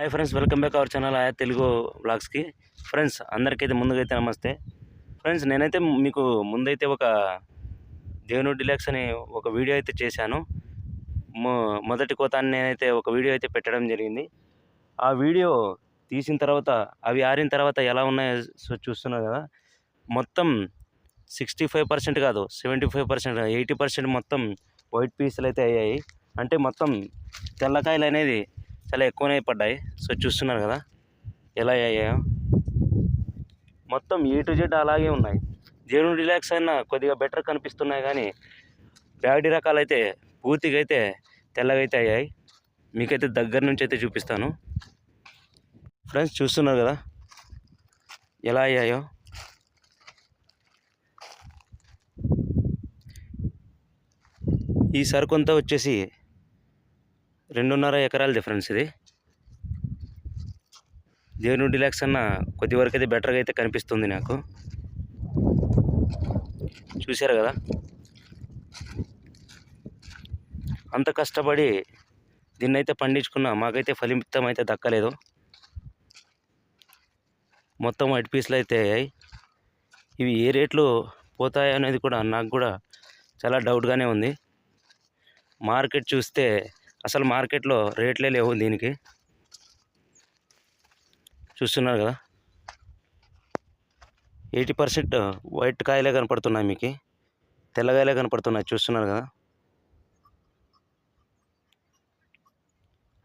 Hi friends welcome back our channel ఆయా Telugu బ్లాగ్స్కి friends అందరికైతే ముందుగైతే నమస్తే. Friends నేనైతే మీకు ముందైతే ఒక దేవుని డిలాక్స్ అని ఒక వీడియో అయితే చేశాను. మొ- మొదటి కోత అని నేనైతే ఒక వీడియో అయితే పెట్టడం జరిగింది. ఆ వీడియో తీసిన తర్వాత అవి ఆరిన తర్వాత ఎలా ఉన్నాయో చూస్తున్నారు కదా. మొత్తం సిక్స్టీ ఫైవ్ పర్సెంట్ కాదు seventy five percent eighty percent మొత్తం వైట్ పీసులు అయితే అయ్యాయి. అంటే మొత్తం తెల్లకాయలు అనేది చాలా ఎక్కువనే పడ్డాయి. సో చూస్తున్నారు కదా? ఎలా అయ్యాయో. మొత్తం ఏ టు జెడ్ అలాగే ఉన్నాయి. జేను రిలాక్స్ అయినా కొద్దిగా బెటర్ కనిపిస్తున్నాయి కానీ బ్యాగడి రకాలు అయితే పూర్తిగా అయితే తెల్లగా అయితే అయ్యాయి. మీకైతే దగ్గర నుంచి అయితే చూపిస్తాను. ఫ్రెండ్స్ చూస్తున్నారు కదా? ఎలా అయ్యాయో. ఈ సరుకు అంతా వచ్చేసి రెండున్నర ఎకరాల డిఫరెన్స్ ఇది. దేవుని డిలాక్స్ అన్న కొద్ది వరకు అయితే బెటర్గా అయితే కనిపిస్తుంది నాకు. చూశారు కదా? అంత కష్టపడి దీన్ని అయితే పండించుకున్నా మాకైతే ఫలితం అయితే దక్కలేదు. మొత్తం వైట్ పీస్లు అయితే అయ్యాయి. ఇవి ఏ రేట్లు పోతాయి అనేది కూడా నాకు కూడా చాలా డౌట్గానే ఉంది. మార్కెట్ చూస్తే అసలు మార్కెట్లో రేట్లే లేవు దీనికి. చూస్తున్నారు కదా. ఎయిటీ పర్సెంట్ వైట్ కాయలే కనపడుతున్నాయి మీకు. తెల్లగాయలే కనపడుతున్నాయి చూస్తున్నారు కదా.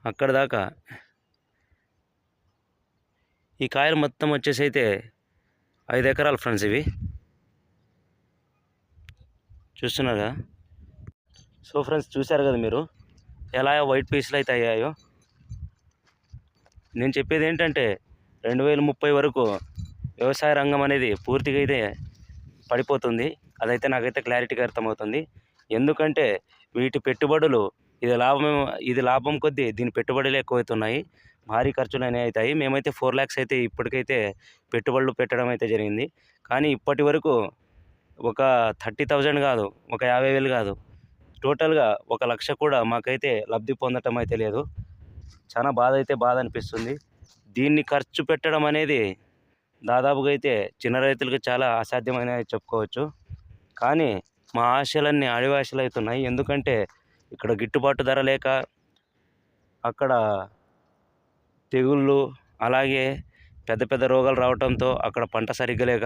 అక్కడ దాకా ఈ కాయలు మొత్తం వచ్చేసి అయితే ఐదు ఎకరాలు ఫ్రెండ్స్ ఇవి. చూస్తున్నారు కదా. సో ఫ్రెండ్స్ చూశారు కదా మీరు? ఎలా వైట్ పీసులు అయితే అయ్యాయో? నేను చెప్పేది ఏంటంటే రెండు వేల ముప్పై వరకు వ్యవసాయ రంగం అనేది పూర్తిగా అయితే పడిపోతుంది. అదైతే నాకైతే క్లారిటీగా అర్థమవుతుంది. ఎందుకంటే వీటి పెట్టుబడులు ఇది లాభం ఇది లాభం కొద్దీ దీని పెట్టుబడులు ఎక్కువవుతున్నాయి భారీ ఖర్చులు అనేవి అవుతాయి. మేమైతే ఫోర్ ల్యాక్స్ అయితే ఇప్పటికైతే పెట్టుబడులు పెట్టడం అయితే జరిగింది. కానీ ఇప్పటి వరకు ఒక థర్టీ థౌజండ్ కాదు ఒక యాభై వేలు కాదు. టోటల్గా ఒక లక్ష కూడా మాకైతే లబ్ధి పొందటం అయితే లేదు. చాలా బాధ అయితే బాధ అనిపిస్తుంది. దీన్ని ఖర్చు పెట్టడం అనేది దాదాపుగా అయితే చిన్న రైతులకు చాలా అసాధ్యమైన చెప్పుకోవచ్చు. కానీ మా ఆశలన్నీ అడివాశలు అవుతున్నాయి. ఎందుకంటే ఇక్కడ గిట్టుబాటు ధర లేక అక్కడ తెగుళ్ళు అలాగే పెద్ద పెద్ద రోగాలు రావడంతో అక్కడ పంట సరిగ్గా లేక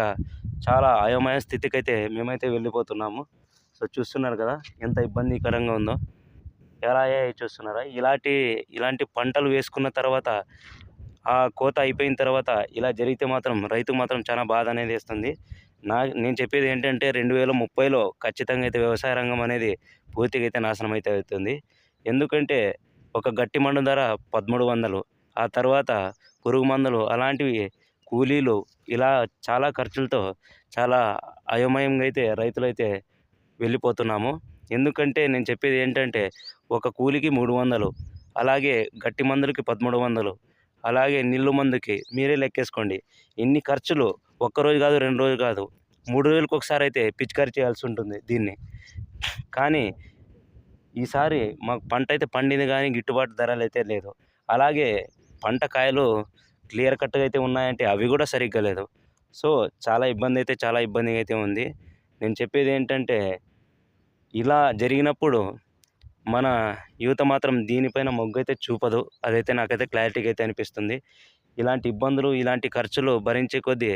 చాలా అయోమయ స్థితికి అయితే మేమైతే వెళ్ళిపోతున్నాము. సో చూస్తున్నారు కదా ఎంత ఇబ్బందికరంగా ఉందో. ఎలా అయ్యాయి చూస్తున్నారా? ఇలాంటి ఇలాంటి పంటలు వేసుకున్న తర్వాత ఆ కోత అయిపోయిన తర్వాత ఇలా జరిగితే మాత్రం రైతు మాత్రం చాలా బాధ అనేది వేస్తుంది. నా నేను చెప్పేది ఏంటంటే రెండు వేల ముప్పైలో ఖచ్చితంగా అయితే వ్యవసాయ రంగం అనేది పూర్తిగా అయితే నాశనం అయితే అవుతుంది. ఎందుకంటే ఒక గట్టి మండు ధర పదమూడు వందలు ఆ తర్వాత పురుగు మందులు అలాంటివి కూలీలు ఇలా చాలా ఖర్చులతో చాలా అయోమయంగా అయితే రైతులు అయితే వెళ్ళిపోతున్నాము. ఎందుకంటే నేను చెప్పేది ఏంటంటే ఒక కూలికి మూడు వందలు అలాగే గట్టి మందులకి పదమూడు వందలు అలాగే నిల్లు మందుకి మీరే లెక్కేసుకోండి. ఇన్ని ఖర్చులు ఒక్కరోజు కాదు రెండు రోజులు కాదు మూడు రోజులకు ఒకసారి అయితే పిచికారీ చేయాల్సి ఉంటుంది దీన్ని. కానీ ఈసారి మాకు పంట అయితే పండింది కానీ గిట్టుబాటు ధరలు అయితే లేదు. అలాగే పంట కాయలు క్లియర్ కట్గా అయితే ఉన్నాయంటే అవి కూడా సరిగ్గా లేదు. సో చాలా ఇబ్బంది అయితే చాలా ఇబ్బందిగా అయితే ఉంది. నేను చెప్పేది ఏంటంటే ఇలా జరిగినప్పుడు మన యువత మాత్రం దీనిపైన మొగ్గు అయితే చూపదు. అదైతే నాకైతే క్లారిటీగా అయితే అనిపిస్తుంది. ఇలాంటి ఇబ్బందులు ఇలాంటి ఖర్చులు భరించే కొద్దీ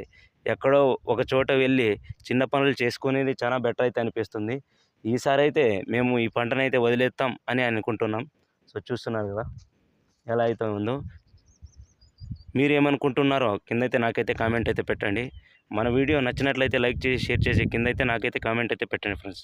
ఎక్కడో ఒక చోట వెళ్ళి చిన్న పనులు చేసుకునేది చాలా బెటర్ అయితే అనిపిస్తుంది. ఈసారి అయితే మేము ఈ పంటను అయితే వదిలేస్తాం అని అనుకుంటున్నాం. సో చూస్తున్నారు కదా ఎలా అయితే ఉందో. మీరు ఏమనుకుంటున్నారో కిందైతే నాకైతే కామెంట్ అయితే పెట్టండి. మన వీడియో నచ్చినట్లయితే లైక్ చేసి షేర్ చేసి కిందైతే నాకైతే కామెంట్ అయితే పెట్టండి ఫ్రెండ్స్.